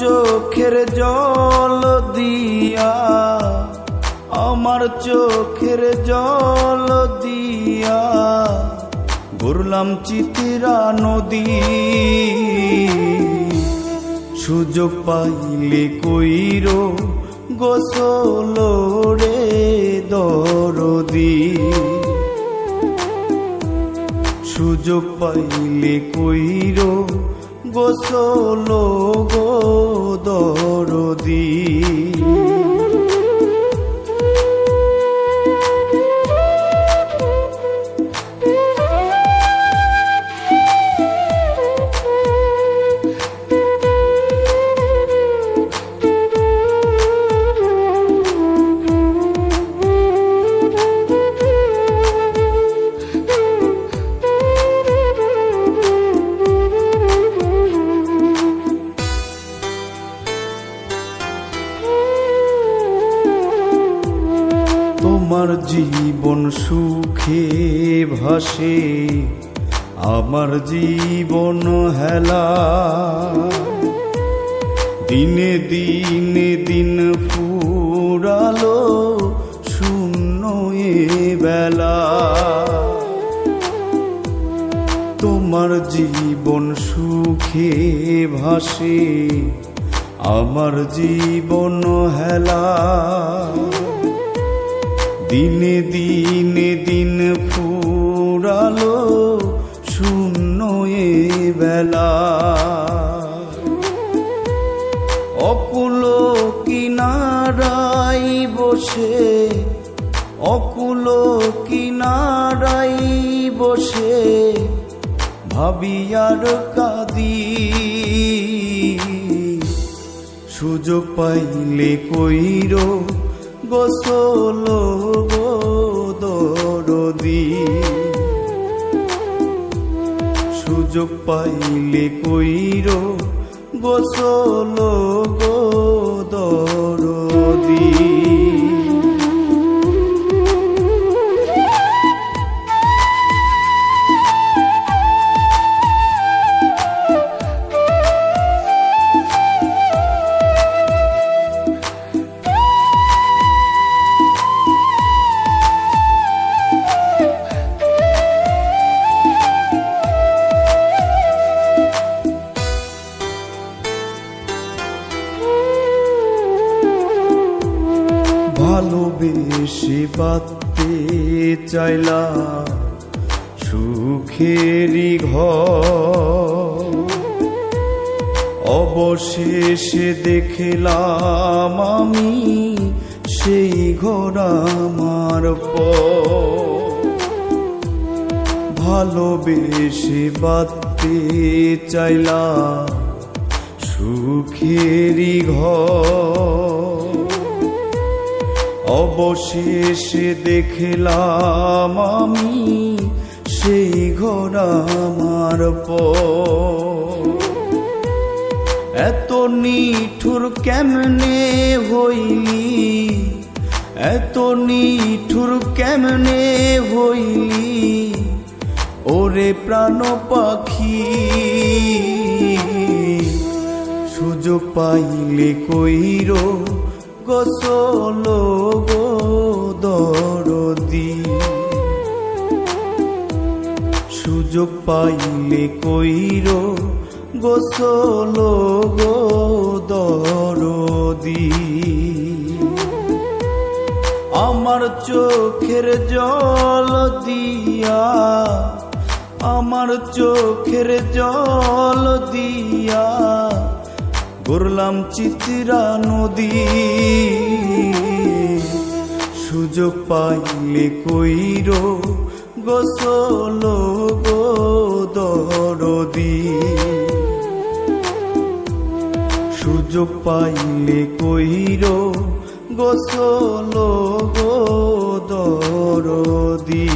চোখের জল দিয়া, আমার চোখের জল দিয়া, ঘুরলাম চিতিরা নদী। সুযোগ পাইলে কইর, গোসল রে দরদি। সুযোগ পাইলে কইর গোসল গো দরদি। তোমার জীবন সুখে ভাসে, আমার জীবন হেলা। দিনে দিনে দিন ফুরালো শূন্য বেলা। তোমার জীবন সুখে ভাসে, আমার জীবন হেলা। দিনে দিনে দিন ফুরালো শূন্য এ বেলা। অকুল কিনারাই বসে, অকুল কিনারাই বসে, ভাবি আর কাদি। সুযোগ পাইলে কইর গোসল গো দরদি। সুযোগ পাইলে কইর গোসল গো দরদি। বাঁধতে চাইলা সুখেরই ঘর। অবশেষে দেখলাম আমি সেই ঘর আমার ভালোবেসে বাঁধতে চাইলা সুখেরই ঘর। অবশেষে দেখলাম আমি সেই ঘর আমার এত নিঠুর কেমনে হইলি? এত নিঠুর কেমনে হইলি? ওরে প্রাণ পাখি, সুযোগ পাইলে কইর গোসল গো দরদি। সুযোগ পাইলে কইর গোসল গো দরদি। আমার চোখের জল দিয়া, আমার চোখের জল দিয়া ঘুরলাম চিত্রা নদী। সুযোগ পাইলে কইর, গোসল গো দরদি। সুযোগ পাইলে কইর, গোসল গো দরদি।